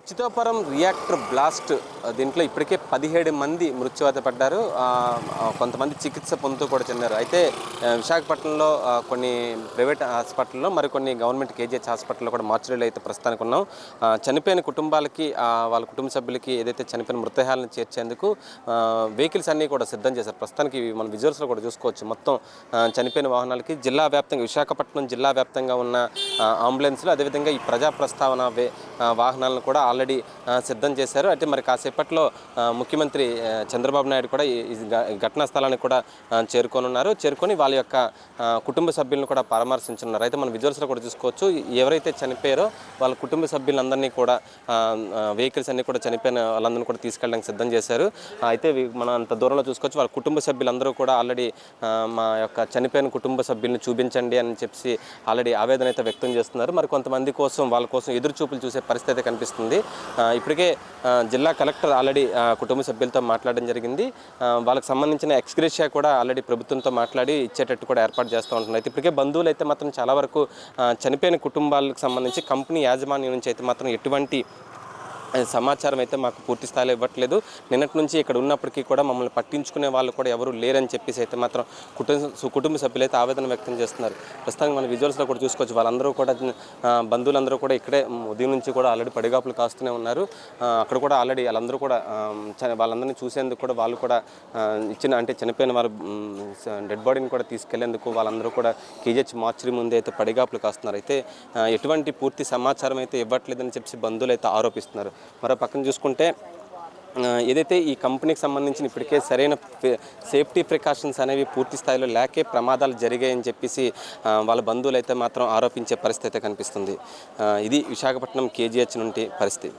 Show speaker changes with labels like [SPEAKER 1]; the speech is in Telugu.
[SPEAKER 1] అచ్యుతాపురం రియాక్టర్ బ్లాస్ట్ దీంట్లో ఇప్పటికే పదిహేడు మంది మృత్యువాత పడ్డారు. కొంతమంది చికిత్స పొందుతూ కూడా చెందారు. అయితే విశాఖపట్నంలో కొన్ని ప్రైవేట్ హాస్పిటల్లో మరికొన్ని గవర్నమెంట్ కేజీహెచ్ హాస్పిటల్లో కూడా మార్చురీలు అయితే ప్రస్తుతానికి ఉన్నాం. చనిపోయిన కుటుంబాలకి వాళ్ళ కుటుంబ సభ్యులకి ఏదైతే చనిపోయిన మృతదేహాలను చేర్చేందుకు వెహికల్స్ అన్నీ కూడా సిద్ధం చేశారు. ప్రస్తుతానికి మన విజువల్స్లో కూడా చూసుకోవచ్చు. మొత్తం చనిపోయిన వాహనాలకి జిల్లా వ్యాప్తంగా విశాఖపట్నం జిల్లా వ్యాప్తంగా ఉన్న అంబులెన్స్లు అదేవిధంగా ఈ ప్రజా ప్రస్తావన వే- వాహనాలను కూడా ఆల్రెడీ సిద్ధం చేశారు. అయితే మరి కాసేపట్లో ముఖ్యమంత్రి చంద్రబాబు నాయుడు కూడా ఈ ఘటనా స్థలానికి కూడా చేరుకోనున్నారు. చేరుకొని వాళ్ళ యొక్క కుటుంబ సభ్యులను కూడా పరామర్శించున్నారు అయితే మన విజువల్స్లో కూడా చూసుకోవచ్చు ఎవరైతే చనిపోయారో వాళ్ళ కుటుంబ సభ్యులందరినీ కూడా వెహికల్స్ అన్నీ కూడా చనిపోయిన వాళ్ళందరినీ కూడా తీసుకెళ్ళడానికి సిద్ధం చేశారు. అయితే మనం అంత దూరంలో చూసుకోవచ్చు వాళ్ళ కుటుంబ సభ్యులందరూ కూడా ఆల్రెడీ మా యొక్క చనిపోయిన కుటుంబ సభ్యుల్ని చూపించండి అని చెప్పి ఆల్రెడీ ఆవేదన అయితే వ్యక్తం చేస్తున్నారు. మరి కొంతమంది కోసం వాళ్ళ కోసం ఎదురు చూపులు చూసే పరిస్థితి కనిపిస్తుంది. ఆ, ఇప్పటికే జిల్లా కలెక్టర్ ఆల్రెడీ కుటుంబ సభ్యులతో మాట్లాడడం జరిగింది. వాళ్ళకి సంబంధించిన ఎక్స్గ్రేషియా కూడా ఆల్రెడీ ప్రభుత్వంతో మాట్లాడి ఇచ్చేటట్టు కూడా ఏర్పాటు చేస్తూ ఉంటున్నారు. అయితే ఇప్పటికే బంధువులు అయితే మాత్రం చాలా వరకు చనిపోయిన కుటుంబాలకు సంబంధించి కంపెనీ యాజమాన్యం నుంచి అయితే మాత్రం ఎటువంటి సమాచారం అయితే మాకు పూర్తి స్థాయిలో ఇవ్వట్లేదు. నిన్నటి నుంచి ఇక్కడ ఉన్నప్పటికీ కూడా మమ్మల్ని పట్టించుకునే వాళ్ళు కూడా ఎవరు లేరని చెప్పేసి అయితే మాత్రం కుటుంబ కుటుంబ సభ్యులు అయితే ఆవేదన వ్యక్తం చేస్తున్నారు. ప్రస్తుతానికి మన విజువల్స్లో కూడా చూసుకోవచ్చు. వాళ్ళందరూ కూడా బంధువులందరూ కూడా ఇక్కడే ఉదయం నుంచి కూడా ఆల్రెడీ పడిగాపులు కాస్తూనే ఉన్నారు. అక్కడ కూడా ఆల్రెడీ వాళ్ళందరూ కూడా చ- వాళ్ళందరినీ చూసేందుకు కూడా వాళ్ళు కూడా ఇచ్చిన అంటే చనిపోయిన వారు డెడ్ బాడీని కూడా తీసుకెళ్ళేందుకు వాళ్ళందరూ కూడా కేజీహెచ్ మార్చురీ ముందే అయితే పడిగాపులు కాస్తున్నారు. అయితే ఎటువంటి పూర్తి సమాచారం అయితే ఇవ్వట్లేదని చెప్పి బంధువులు అయితే ఆరోపిస్తున్నారు. మరో పక్కన చూసుకుంటే ఏదైతే ఈ కంపెనీకి సంబంధించిన ఇప్పటికే సరైన సేఫ్టీ ప్రికాషన్స్ అనేవి పూర్తి స్థాయిలో లేకే ప్రమాదాలు జరిగాయని చెప్పేసి వాళ్ళ బంధువులు అయితే మాత్రం ఆరోపించే పరిస్థితి అయితే కనిపిస్తుంది. ఇది విశాఖపట్నం కేజీహెచ్ నుండి పరిస్థితి.